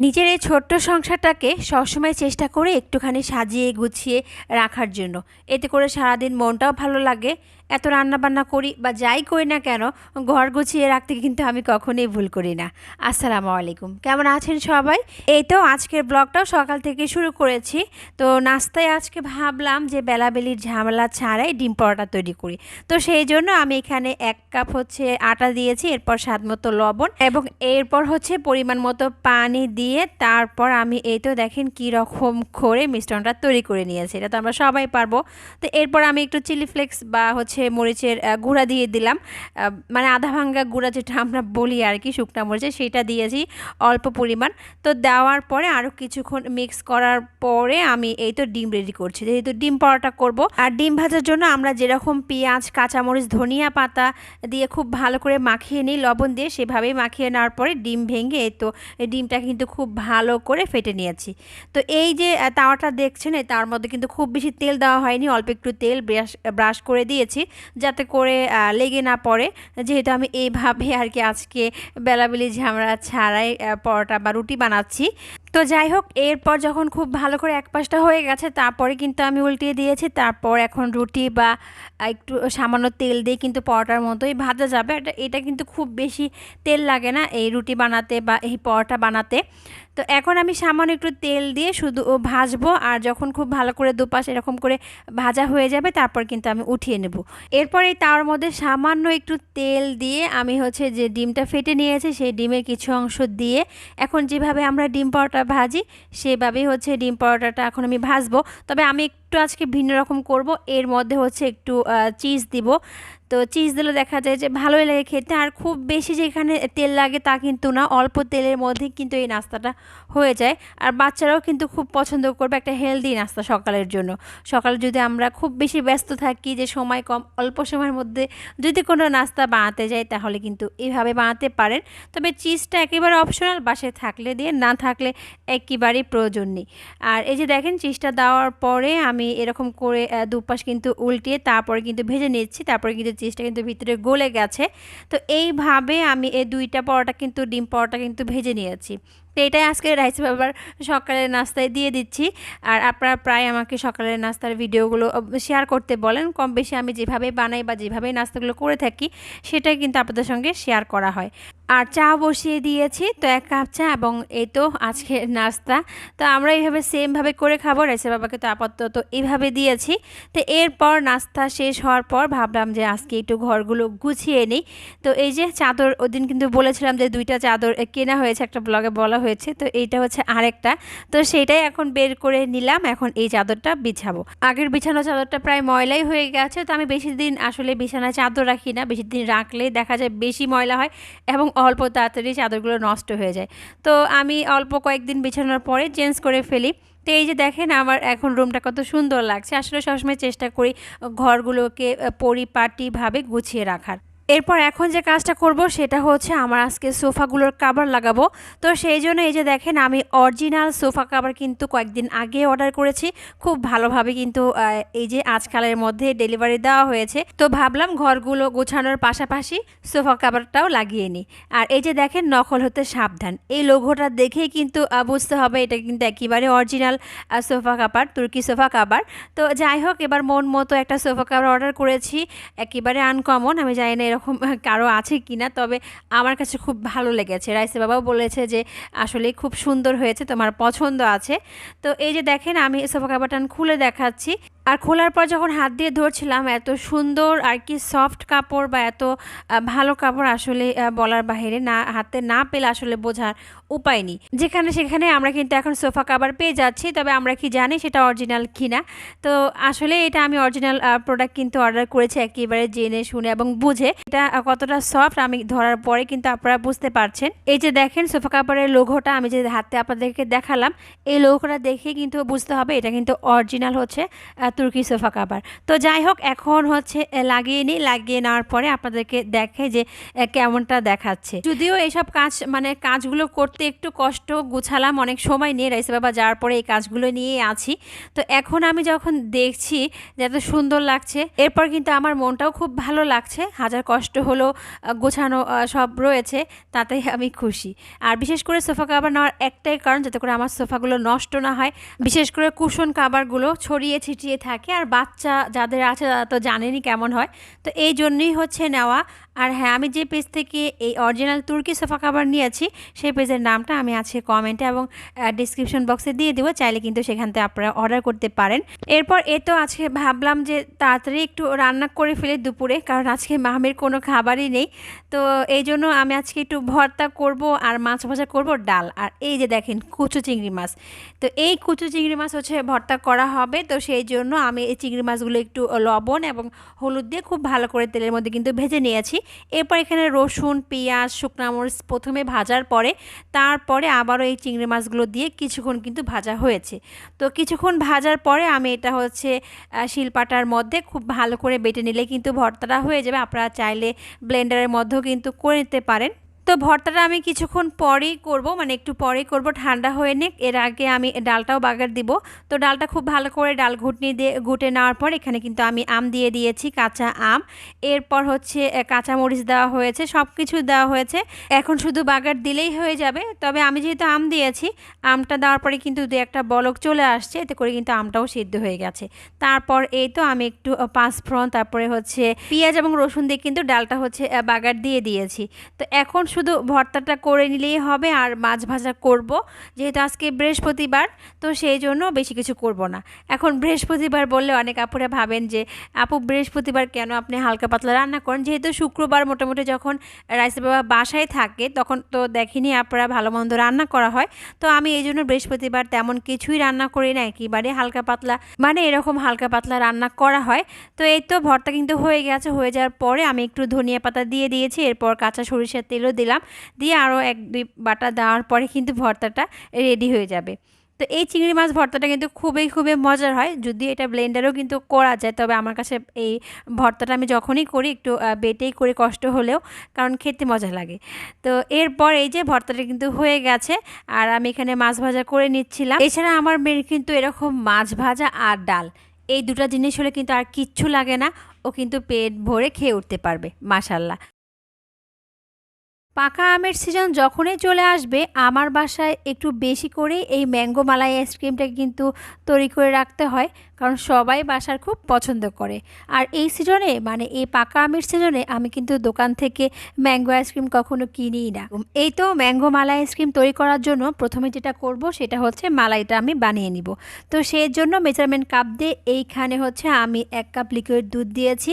নিজের এই ছোট্ট সংসারটাকে সবসময় চেষ্টা করে একটুখানি সাজিয়ে গুছিয়ে রাখার জন্য। এতে করে সারাদিন মনটাও ভালো লাগে এত রান্না বান্না করি বা যাই করি না কেন, ঘর গুছিয়ে রাখতে কিন্তু আমি কখনোই ভুল করি না। আসসালামু আলাইকুম। কেমন আছেন সবাই? এই তো আজকের ব্লগটাও সকাল থেকে শুরু করেছি। তো নাস্তায় আজকে ভাবলাম যে বেলাবেলির ঝামেলা ছাড়াই ডিম পরোটা তৈরি করি। তো সেই জন্য আমি এখানে এক কাপ হচ্ছে আটা দিয়েছি, এরপর স্বাদ মতো লবণ এবং এরপর হচ্ছে পরিমাণ মতো পানি দিয়ে তারপর আমি এই তো দেখেন কী রকম করে মিশ্রণটা তৈরি করে নিয়েছি। এটা তো আমরা সবাই পারব। তো এরপর আমি একটু চিলি ফ্লেক্স বা হচ্ছে মরিচের আহ, গুঁড়া দিয়ে দিলাম। মানে আধা ভাঙ্গা গুঁড়া যেটা আমরা বলি আর কি শুকনা মরিচে সেটা দিয়েছি অল্প পরিমাণ। তো দেওয়ার পরে আরও কিছুক্ষণ মিক্স করার পরে আমি এই তো ডিম রেডি করছি। যেহেতু ডিম পরোটা করব আর ডিম ভাজার জন্য আমরা যেরকম পেঁয়াজ কাঁচামরিচ ধনিয়া পাতা দিয়ে খুব ভালো করে মাখিয়ে নিই লবণ দিয়ে সেভাবেই মাখিয়ে নেওয়ার পরে ডিম ভেঙে এই তো ডিমটা কিন্তু খুব ভালো করে ফেটে নিয়েছি। তো এই যে তাওয়াটা দেখছেন তার মধ্যে কিন্তু খুব বেশি তেল দেওয়া হয়নি অল্প একটু তেল ব্রাশ ব্রাশ করে দিয়েছি। যাতে করে লেগে না পড়ে। যেহেতু আমি এইভাবে আর কি আজকে বেলাবেলি ঝামেলা ছাড়াই পরোটা বা রুটি বানাচ্ছি। তো যাই হোক, এরপর যখন খুব ভালো করে এক পাশটা হয়ে গেছে, তারপরে কিন্তু আমি উল্টিয়ে দিয়েছি। তারপর এখন রুটি বা একটু সামান্য তেল দিয়ে কিন্তু পরোটার মতোই ভাজা যাবে। এটা কিন্তু খুব বেশি তেল লাগে না এই রুটি বানাতে বা এই পরোটা বানাতে। তো এখন আমি সামান্য একটু তেল দিয়ে শুধু ভাজবো, আর যখন খুব ভালো করে দুপাশ এরকম করে ভাজা হয়ে যাবে, তারপর কিন্তু আমি উঠিয়ে নেব। এরপর এই তাওয়ার মধ্যে সামান্য একটু তেল দিয়ে আমি হচ্ছে যে ডিমটা ফেটে নিয়েছি, সেই ডিমের কিছু অংশ দিয়ে এখন যেভাবে আমরা ডিম পরোটা ভাজি, সেভাবেই হচ্ছে ডিম পরোটাটা এখন আমি ভাজবো। তবে আমি একটু আজকে ভিন্ন রকম করব। এর মধ্যে হচ্ছে একটু চিজ দিব। তো চিজ দিলে দেখা যায় যে ভালোই লাগে খেতে, আর খুব বেশি যেখানে তেল লাগে তা কিন্তু না, অল্প তেলের মধ্যে কিন্তু এই নাস্তাটা হয়ে যায়। আর বাচ্চারাও কিন্তু খুব পছন্দ করবে একটা হেলদি নাস্তা সকালের জন্য। সকালে যদি আমরা খুব বেশি ব্যস্ত থাকি, যে সময় কম, অল্প সময়ের মধ্যে যদি কোনো নাস্তা বানাতে যাই, তাহলে কিন্তু এইভাবে বানাতে পারেন। তবে চিজটা একেবারে অপশনাল বাসায় থাকলে দিয়ে, না থাকলে একেবারেই প্রয়োজন নেই। আর এই যে দেখেন চিজটা দেওয়ার পরে আমি এরকম করে দুপাশ কিন্তু উল্টিয়ে তারপরে কিন্তু ভেজে নিচ্ছি, তারপরে কিন্তু চিজটা কিন্তু ভিতরে গলে গেছে। তো এইভাবে আমি এই দুইটা পরোটা কিন্তু, ডিম পরোটা কিন্তু ভেজে নিয়েছি। তো এটাই আজকে রাইস বাবার সকালের নাস্তায় দিয়ে দিচ্ছি। আর আপনারা প্রায় আমাকে সকালের নাস্তার ভিডিওগুলো শেয়ার করতে বলেন। কম বেশি আমি যেভাবে বানাই বা যেভাবে নাস্তাগুলো করে থাকি, সেটাই কিন্তু আপনাদের সঙ্গে শেয়ার করা হয়। আর চা বসিয়ে দিয়েছি, তো এক কাপ চা এবং এই তো আজকে নাস্তা। তো আমরা এইভাবে সেমভাবে করে খাব রাইসের বাবাকে তো আপাতত এইভাবে দিয়েছি। তো এরপর নাস্তা শেষ হওয়ার পর ভাবলাম যে আজকে একটু ঘরগুলো গুছিয়ে নিই। তো এই যে চাদর, ওদিন কিন্তু বলেছিলাম যে দুইটা চাদর কেনা হয়েছে, একটা ব্লগে বলা হয়েছে, তো এইটা হচ্ছে আরেকটা। তো সেইটাই এখন বের করে নিলাম, এখন এই চাদরটা বিছাবো। আগের বিছানো চাদরটা প্রায় ময়লাই হয়ে গেছে, তো আমি বেশি দিন আসলে বিছানায় চাদর রাখি না, বেশি দিন রাখলেই দেখা যায় বেশি ময়লা হয় এবং অল্প তাড়াতাড়ি চাদরগুলো নষ্ট হয়ে যায়। তো আমি অল্প কয়েকদিন বিছানোর পরে চেঞ্জ করে ফেলি। তো এই যে দেখেন আমার এখন রুমটা কত সুন্দর লাগছে। আসলে সবসময় চেষ্টা করি ঘরগুলোকে পরিপাটিভাবে গুছিয়ে রাখার। এরপর এখন যে কাজটা করব সেটা হচ্ছে আমার আজকে সোফাগুলোর কাভার লাগাবো। তো সেই জন্য এই যে দেখেন, আমি অরিজিনাল সোফা কাভার কিন্তু কয়েকদিন আগে অর্ডার করেছি। খুব ভালোভাবে কিন্তু এই যে আজকালের মধ্যে ডেলিভারি দেওয়া হয়েছে। তো ভাবলাম ঘরগুলো গোছানোর পাশাপাশি সোফা কাভারটাও লাগিয়ে নিই। আর এই যে দেখেন, নকল হতে সাবধান। এই লোগোটা দেখেই কিন্তু বুঝতে হবে এটা কিন্তু একেবারে অরিজিনাল সোফা কাভার তুর্কি সোফা কাভার তো যাই হোক, এবার মন মতো একটা সোফা কাভার অর্ডার করেছি। একেবারে আনকমন আমি জানি না এরকম কারও আছে কি না তবে আমার কাছে খুব ভালো লেগেছে। রাইসে বাবাও বলেছে যে আসলে খুব সুন্দর হয়েছে, তোমার পছন্দ আছে। তো এই যে দেখেন, আমি সোফা কাভারটা খুলে দেখাচ্ছি। আর খোলার পর যখন হাত দিয়ে ধরছিলাম, এত সুন্দর আর কি সফট কাপড় বা এত ভালো কাপড় আসলে বলার বাইরে না, হাতে না পেলে আসলে বোঝার উপায় নেই। যেখানে সেখানে আমরা কিন্তু এখন সোফা কাভার পেয়ে যাচ্ছি, তবে আমরা কি জানি সেটা অরিজিনাল কিনা। তো আসলে এটা আমি অরিজিনাল প্রোডাক্ট কিন্তু অর্ডার করেছি একেবারে জেনে, শুনে এবং বুঝে। এটা কতটা সফট আমি ধরার পরে কিন্তু আপনারা বুঝতে পারছেন। এই যে দেখেন সোফা কাপড়ের লোগোটা, আমি যে হাতে আপনাদেরকে দেখালাম, এই লোগোটা দেখে কিন্তু বুঝতে হবে এটা কিন্তু অরিজিনাল হচ্ছে। তুর্কি সোফা কাভার তো যাই হোক এখন হচ্ছে লাগিয়ে নিই। লাগিয়ে নেওয়ার পরে আপনাদেরকে দেখে যে কেমনটা দেখাচ্ছে। যদিও এইসব কাজ মানে কাজগুলো করতে একটু কষ্ট গুছালাম, অনেক সময় নিয়ে রাইসে বাবা যাওয়ার পরে এই কাজগুলো নিয়েই আছি। তো এখন আমি যখন দেখছি যে এত সুন্দর লাগছে, এরপর কিন্তু আমার মনটাও খুব ভালো লাগছে। হাজার কষ্ট হলো গোছানো সব রয়েছে, তাতেই আমি খুশি। আর বিশেষ করে সোফা কাভার নেওয়ার একটাই কারণ, যাতে করে আমার সোফাগুলো নষ্ট না হয়। বিশেষ করে কুশন কাভারগুলো ছড়িয়ে ছিটিয়ে থাকে আর বাচ্চা যাদের আছে তারা তো জানেনই কেমন হয়। তো এই জন্যই হচ্ছে নেওয়া। আর হ্যাঁ আমি যে পেজ থেকে এই অরিজিনাল তুর্কি সোফা কাভার নিয়েছি, সেই পেজের নামটা আমি আজকে কমেন্টে এবং ডিসক্রিপশন বক্সে দিয়ে দেবো। চাইলে কিন্তু সেখান থেকে আপনারা অর্ডার করতে পারেন। এরপর এ তো আজকে ভাবলাম যে তাড়াতাড়ি একটু রান্না করে ফেলে দুপুরে, কারণ আজকে মামের কোনো খাবারই নেই। তো এই জন্য আমি আজকে একটু ভর্তা করব আর মাছ ভাজা করব ডাল। আর এই যে দেখেন, কুচু চিংড়ি মাছ। তো এই কুচু চিংড়ি মাছ হচ্ছে ভর্তা করা হবে। তো সেই জন্য আমি এই চিংড়ি মাছগুলো একটু লবণ এবং হলুদ দিয়ে খুব ভালো করে তেলের মধ্যে কিন্তু ভেজে নিয়েছি। এরপর এখানে রসুন, পেঁয়াজ, শুকনা মরিচ প্রথমে ভাজার পরে, তারপরে আবারও এই চিংড়ি মাছগুলো দিয়ে কিছুক্ষণ কিন্তু ভাজা হয়েছে। তো কিছুক্ষণ ভাজার পরে আমি এটা হচ্ছে শিলপাটার মধ্যে খুব ভালো করে বেটে নিলে কিন্তু ভর্তাটা হয়ে যাবে। আপনারা চাইলে ব্লেন্ডারের মধ্যেও কিন্তু করে নিতে পারেন। তো ভর্তাটা আমি কিছুক্ষণ পরেই করব মানে একটু পরেই করব ঠান্ডা হয়ে নিক। এর আগে আমি ডালটাও বাগার দিব। তো ডালটা খুব ভালো করে ডাল ঘুটনি দিয়ে ঘুটে নেওয়ার পর এখানে কিন্তু আমি আম দিয়ে দিয়েছি কাঁচা আম। এরপর হচ্ছে কাঁচা মরিচ দেওয়া হয়েছে সব কিছু দেওয়া হয়েছে। এখন শুধু বাগার দিলেই হয়ে যাবে। তবে আমি যেহেতু আম দিয়েছি আমটা দেওয়ার পরে কিন্তু দু একটা বলক চলে আসছে এতে করে কিন্তু আমটাও সিদ্ধ হয়ে গেছে। তারপর এই তো আমি একটু আহ, পাঁচফোড়ন তারপরে হচ্ছে পেঁয়াজ এবং রসুন দিয়ে কিন্তু ডালটা হচ্ছে বাগার দিয়ে দিয়েছি। তো এখন শুধু ভর্তাটা করে নিলেই হবে আর মাছ ভাজা করব। যেহেতু আজকে বৃহস্পতিবার, তো সেই জন্য বেশি কিছু করব না। এখন বৃহস্পতিবার বললে অনেক আপুরা ভাবেন যে, আপু, বৃহস্পতিবার কেন আপনি হালকা পাতলা রান্না করেন? যেহেতু শুক্রবার মোটামুটি যখন রাইস বাবা বাসায় থাকে, তখন তো দেখিনি আপনারা ভালো মন্দ রান্না করা হয়। তো আমি এই জন্য বৃহস্পতিবার তেমন কিছুই রান্না করি না। একেবারে হালকা পাতলা মানে এরকম হালকা পাতলা রান্না করা হয়। তো এই তো ভর্তা কিন্তু হয়ে গেছে। হয়ে যাওয়ার পরে আমি একটু ধনিয়া পাতা দিয়ে দিয়েছি। এরপর কাঁচা সরিষার তেলও দিলাম। দিয়ে আরও এক দুই বাটা দেওয়ার পরে কিন্তু ভর্তাটা রেডি হয়ে যাবে। তো এই চিংড়ি মাছ ভর্তাটা কিন্তু খুবই খুবই মজার হয়। যদি এটা ব্লেন্ডারেও কিন্তু করা যায়, তবে আমার কাছে এই ভর্তাটা আমি যখনই করি একটু বেটেই করে, কষ্ট হলেও, কারণ খেতে মজা লাগে। তো এরপর এই যে ভর্তাটা কিন্তু হয়ে গেছে, আর আমি এখানে মাছ ভাজা করে নিচ্ছিলাম। এছাড়া আমার মেয়ের কিন্তু এরকম মাছ ভাজা আর ডাল, এই দুটো জিনিস হলে কিন্তু আর কিচ্ছু লাগে না। ও কিন্তু পেট ভরে খেয়ে উঠতে পারবে, মাশাল্লাহ। পাকা আমের সিজন যখনই চলে আসবে, আমার বাসায় একটু বেশি করে এই ম্যাঙ্গো মালাই আইসক্রিমটা কিন্তু তৈরি করে রাখতে হয়, কারণ সবাই বাসার খুব পছন্দ করে। আর এই সিজনে মানে এই পাকা আমের সিজনে আমি কিন্তু দোকান থেকে ম্যাঙ্গো আইসক্রিম কখনো কিনিই না। এই তো ম্যাঙ্গো মালাই আইসক্রিম তৈরি করার জন্য প্রথমে যেটা করব, সেটা হচ্ছে মালাইটা আমি বানিয়ে নিব। তো সেই জন্য মেজারমেন্ট কাপ দিয়ে এইখানে হচ্ছে আমি এক কাপ লিকুইড দুধ দিয়েছি,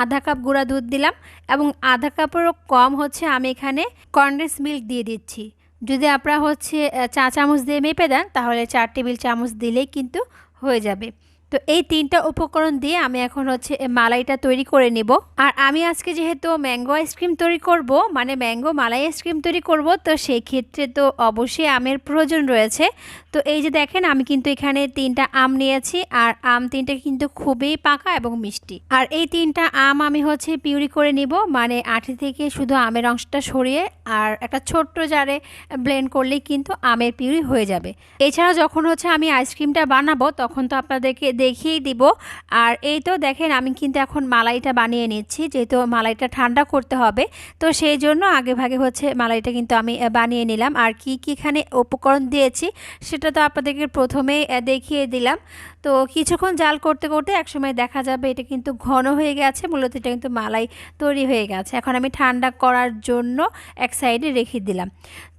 আধা কাপ গুঁড়া দুধ দিলাম এবং আধা কাপেরও কম হচ্ছে আমি এখানে কন্ডেন্স মিল্ক দিয়ে দিচ্ছি। যদি আপনারা হচ্ছে চা চামচ দিয়ে মেপে দেন, তাহলে চার টেবিল চামচ দিলেই কিন্তু হয়ে যাবে। তো এই তিনটা উপকরণ দিয়ে আমি এখন হচ্ছে মালাইটা তৈরি করে নেব। আর আমি আজকে যেহেতু ম্যাঙ্গো আইসক্রিম তৈরি করব মানে ম্যাঙ্গো মালাই আইসক্রিম তৈরি করব, তো সেই ক্ষেত্রে তো অবশ্যই আমের প্রয়োজন রয়েছে। তো এই যে দেখেন, আমি কিন্তু এখানে তিনটা আম নিয়েছি, আর আম তিনটা কিন্তু খুবই পাকা এবং মিষ্টি। আর এই তিনটা আম আমি হচ্ছে পিউরি করে নিব মানে আঠি থেকে শুধু আমের অংশটা সরিয়ে, আর একটা ছোট্ট জারে ব্লেন্ড করলেই কিন্তু আমের পিউরি হয়ে যাবে। এছাড়া যখন হচ্ছে আমি আইসক্রিমটা বানাবো, তখন তো আপনাদেরকে দেখিয়েই দিব। আর এই তো দেখেন, আমি কিন্তু এখন মালাইটা বানিয়ে নিচ্ছি, যেহেতু মালাইটা ঠান্ডা করতে হবে। তো সেই জন্য আগে ভাগে হচ্ছে মালাইটা কিন্তু আমি বানিয়ে নিলাম। আর কি কি এখানে উপকরণ দিয়েছি, সেটা তো আপনাদেরকে প্রথমেই দেখিয়ে দিলাম। তো কিছুক্ষণ জাল করতে করতে একসময় দেখা যাবে এটা কিন্তু ঘন হয়ে গেছে, মূলত এটা কিন্তু মালাই তৈরি হয়ে গেছে। এখন আমি ঠান্ডা করার জন্য এক সাইডে রেখে দিলাম।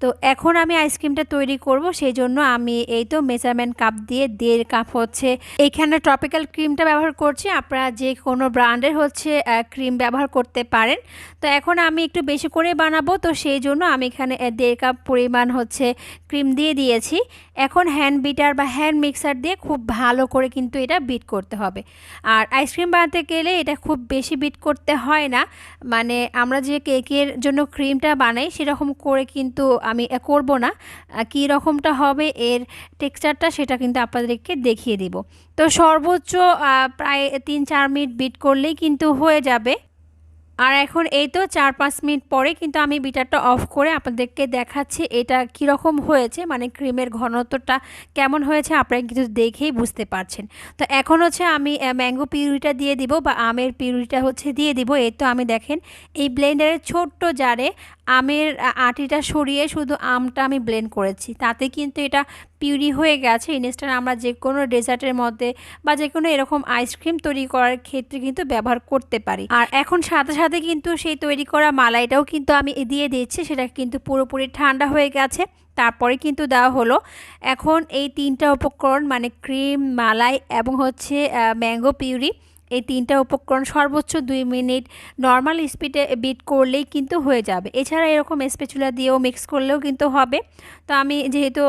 তো এখন আমি আইসক্রিমটা তৈরি করব সেই জন্য আমি এই তো মেজারমেন্ট কাপ দিয়ে দেড় কাপ হচ্ছে এইখানে ট্রপিক্যাল ক্রিমটা ব্যবহার করছি। আপনারা যে কোনো ব্র্যান্ডের হচ্ছে ক্রিম ব্যবহার করতে পারেন। তো এখন আমি একটু বেশি করে বানাবো, তো সেই জন্য আমি এখানে দেড় কাপ পরিমাণ হচ্ছে ক্রিম দিয়ে দিয়েছি। এখন হ্যান্ড বিটার বা হ্যান্ড মিক্সার দিয়ে খুব ভালো করে কিন্তু এটা বিট করতে হবে। আর আইসক্রিম বানাতে গেলে এটা খুব বেশি বিট করতে হয় না। মানে আমরা যে কেকের জন্য ক্রিমটা বানাই সেরকম করে কিন্তু আমি করব না। কী রকমটা হবে, এর টেক্সচারটা সেটা কিন্তু আপনাদেরকে দেখিয়ে দিব। তো সর্বোচ্চ প্রায় তিন চার মিনিট বিট করলেই কিন্তু হয়ে যাবে। আর এখন এই তো চার পাঁচ মিনিট পরে কিন্তু আমি বিটারটা অফ করে আপনাদেরকে দেখাচ্ছি এটা কীরকম হয়েছে মানে ক্রিমের ঘনত্বটা কেমন হয়েছে আপনারা কিন্তু দেখেই বুঝতে পারছেন। তো এখন হচ্ছে আমি ম্যাঙ্গো পিউরিটা দিয়ে দিব বা আমের পিউরিটা হচ্ছে দিয়ে দিব। এই তো আমি দেখেন, এই ব্লেন্ডারের ছোট্ট জারে আমের আটিটা সরিয়ে শুধু আমটা আমি ব্লেন্ড করেছি। তাতে কিন্তু এটা পিউরি হয়ে গেছে। ইনস্ট্যান্ট আমরা যে কোনো ডেজার্টের মধ্যে বা যে কোনো এরকম আইসক্রিম তৈরি করার ক্ষেত্রে কিন্তু ব্যবহার করতে পারি। আর এখন সাথে সাথে কিন্তু সেই তৈরি করা মালাইটাও কিন্তু আমি দিয়ে দিচ্ছি, সেটা কিন্তু পুরোপুরি ঠান্ডা হয়ে গেছে। তারপরে কিন্তু দেওয়া হলো এখন এই তিনটা উপকরণ মানে ক্রিম, মালাই এবং হচ্ছে ম্যাঙ্গো পিউরি। এই তিনটা উপকরণ সর্বোচ্চ দুই মিনিট নর্মাল স্পিডে বিট করলেই কিন্তু হয়ে যাবে। এছাড়া এরকম স্পেচুলা দিয়েও মিক্স করলেও কিন্তু হবে। তো আমি যেহেতু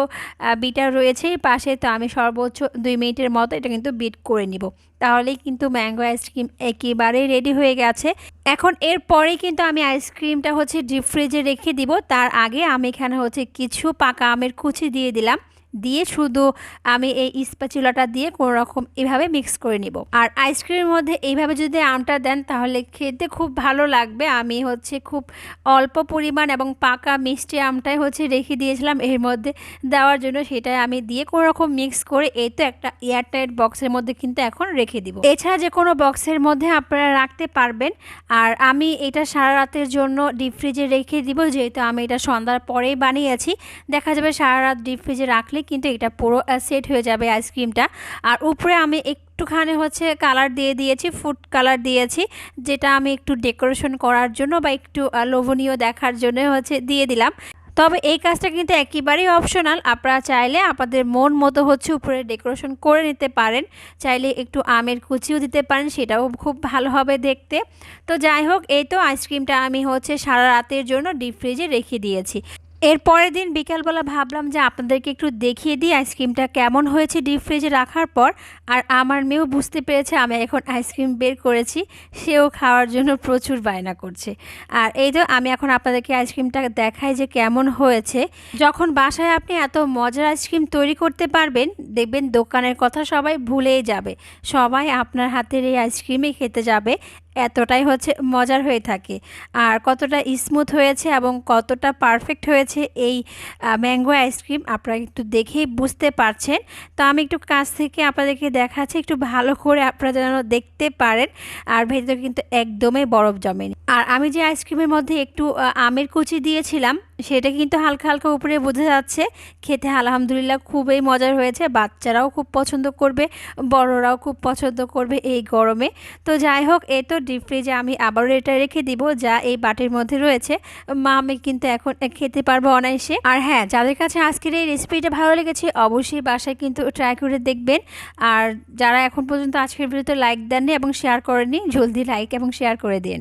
বিটার রয়েছে পাশে, তো আমি সর্বোচ্চ দুই মিনিটের মতো এটা কিন্তু বিট করে নিব। তাহলেই কিন্তু ম্যাঙ্গো আইসক্রিম একেবারেই রেডি হয়ে গেছে। এখন এরপরেই কিন্তু আমি আইসক্রিমটা হচ্ছে ডিপ ফ্রিজে রেখে দিব। তার আগে আমি এখানে হচ্ছে কিছু পাকা আমের কুচি দিয়ে দিলাম। দিয়ে শুধু আমি এই স্প্যাচুলাটা দিয়ে কোনো রকম এভাবে মিক্স করে নিব। আর আইসক্রিমের মধ্যে এইভাবে যদি আমটা দেন তাহলে খেতে খুব ভালো লাগবে। আমি হচ্ছে খুব অল্প পরিমাণ এবং পাকা মিষ্টি আমটাই হচ্ছে রেখে দিয়েছিলাম। এর মধ্যে দেওয়ার জন্য সেটাই আমি দিয়ে কোনো রকম মিক্স করে এই তো একটা এয়ারটাইট বক্সের মধ্যে কিন্তু এখন রেখে দিব। এছাড়া যে কোনো বক্সের মধ্যে আপনারা রাখতে পারবেন। আর আমি এটা সারা রাতের জন্য ডিপ ফ্রিজে রেখে দিব। যেহেতু আমি এটা সন্ধ্যার পরেই বানিয়েছি। দেখা যাবে সারা রাত ডিপ ফ্রিজে রাখলে কিন্তু এটা পুরো সেট হয়ে যাবে আইসক্রিমটা। আর উপরে আমি একটুখানি হচ্ছে কালার দিয়ে দিয়েছি, ফুড কালার দিয়েছি, যেটা আমি একটু ডেকোরেশন করার জন্য বা একটু লোভনীয় দেখার জন্য হচ্ছে দিয়ে দিলাম। তবে এই কাজটা কিন্তু একেবারেই অপশনাল, আপনারা চাইলে আপনাদের মন মতো হচ্ছে উপরে ডেকোরেশন করে নিতে পারেন, চাইলে একটু আমের কুচিও দিতে পারেন, সেটাও খুব ভালো হবে দেখতে। তো যাই হোক, এই তো আইসক্রিমটা আমি হচ্ছে সারা রাতের জন্য ডিপ ফ্রিজে রেখে দিয়েছি। এর পরের দিন বিকালবেলা ভাবলাম যে আপনাদেরকে একটু দেখিয়ে দিই আইসক্রিমটা কেমন হয়েছে ডিপ ফ্রিজে রাখার পর। আর আমার মেয়েও বুঝতে পেরেছে আমি এখন আইসক্রিম বের করেছি, সেও খাওয়ার জন্য প্রচুর বায়না করছে। আর এই তো আমি এখন আপনাদেরকে আইসক্রিমটা দেখাই যে কেমন হয়েছে। যখন বাসায় আপনি এত মজার আইসক্রিম তৈরি করতে পারবেন, দেখবেন দোকানের কথা সবাই ভুলেই যাবে। সবাই আপনার হাতের এই আইসক্রিমই খেতে যাবে। এতটাই হচ্ছে মজার হয়ে থাকে। আর কতটা স্মুথ হয়েছে এবং কতটা পারফেক্ট হয়েছে এই ম্যাঙ্গো আইসক্রিম আপনারা একটু দেখেই বুঝতে পারছেন। তো আমি একটু কাছ থেকে আপনাদেরকে দেখাচ্ছি, একটু ভালো করে আপনারা যেন দেখতে পারেন। আর ভেতরে কিন্তু একদমই বরফ জমেনি আর আমি যে আইসক্রিমের মধ্যে একটু আমের কুচি দিয়েছিলাম, সেটা কিন্তু হালকা হালকা উপরে বোঝা যাচ্ছে। খেতে আলহামদুলিল্লাহ খুবই মজার হয়েছে, বাচ্চারাও খুব পছন্দ করবে, বড়রাও খুব পছন্দ করবে এই গরমে। তো যাই হোক, এ তো ডিপ ফ্রিজে আমি আবারও এটা রেখে দিব, যা এই বাটির মধ্যে রয়েছে। মা, আমি কিন্তু এখন খেতে পারব অনায়াসে। আর হ্যাঁ যাদের কাছে আজকের এই রেসিপিটা ভালো লেগেছে, অবশ্যই বাসায় কিন্তু ট্রাই করে দেখবেন। আর যারা এখন পর্যন্ত আজকের ভিডিওতে লাইক দেননি এবং শেয়ার করেনি জলদি লাইক এবং শেয়ার করে দিন।